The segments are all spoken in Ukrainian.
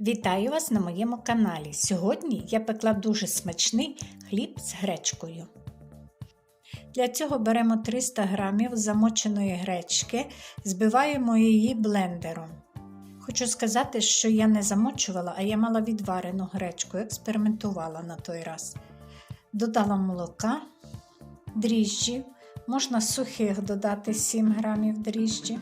Вітаю вас на моєму каналі. Сьогодні я пекла дуже смачний хліб з гречкою. Для цього беремо 300 г замоченої гречки, збиваємо її блендером. Хочу сказати, що я не замочувала, а я мала відварену гречку, експериментувала на той раз. Додала молока, дріжджі, можна сухих додати 7 г дріжджі.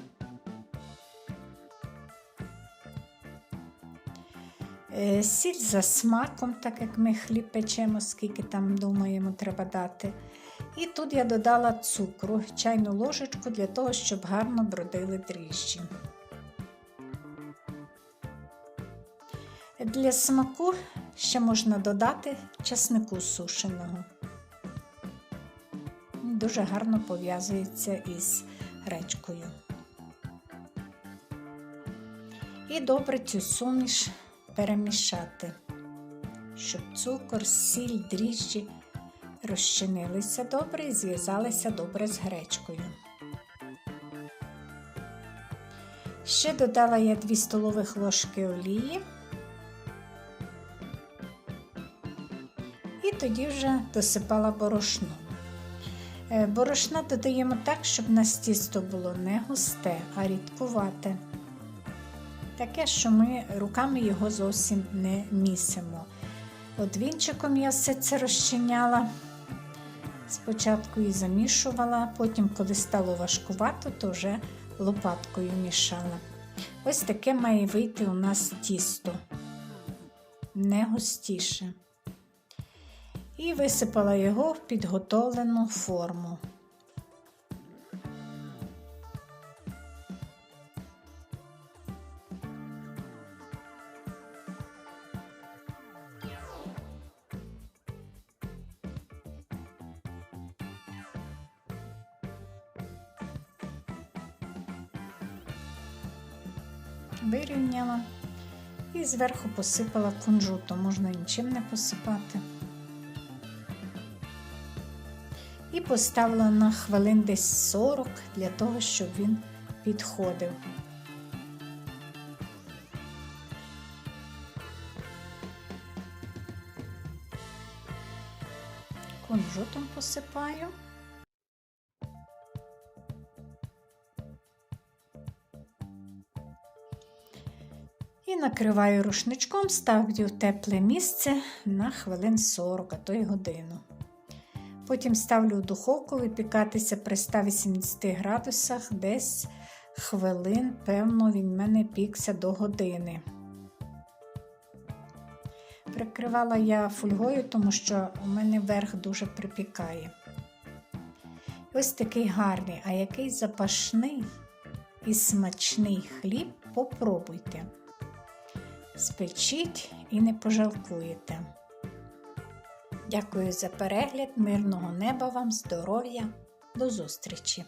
Сіль за смаком, так як ми хліб печемо, скільки там думаємо, треба дати. І тут я додала цукру, чайну ложечку для того, щоб гарно бродили дріжджі. Для смаку ще можна додати часнику сушеного. Дуже гарно пов'язується із гречкою. І добре цю суміш перемішати, щоб цукор, сіль, дріжджі розчинилися добре і зв'язалися добре з гречкою. Ще додала я 2 столових ложки олії. І тоді вже досипала борошно. Борошна додаємо так, щоб на тісто було не густе, а рідкувате. Таке, що ми руками його зовсім не місимо. От вінчиком я все це розчиняла. Спочатку і замішувала, потім, коли стало важкувато, то вже лопаткою мішала. Ось таке має вийти у нас тісто, не густіше. І висипала його в підготовлену форму. Вирівняла і зверху посипала кунжутом, можна нічим не посипати. І поставила на хвилин десь 40 для того, щоб він підходив. Кунжутом посипаю. І накриваю рушничком, ставлю в тепле місце на хвилин 40, а то й годину. Потім ставлю в духовку випікатися при 180 градусах, десь хвилин, певно, він в мене пікся до години. Прикривала я фольгою, тому що у мене верх дуже припікає. Ось такий гарний, а який запашний і смачний хліб попробуйте. Спечіть і не пожалкуєте. Дякую за перегляд, мирного неба вам, здоров'я, до зустрічі!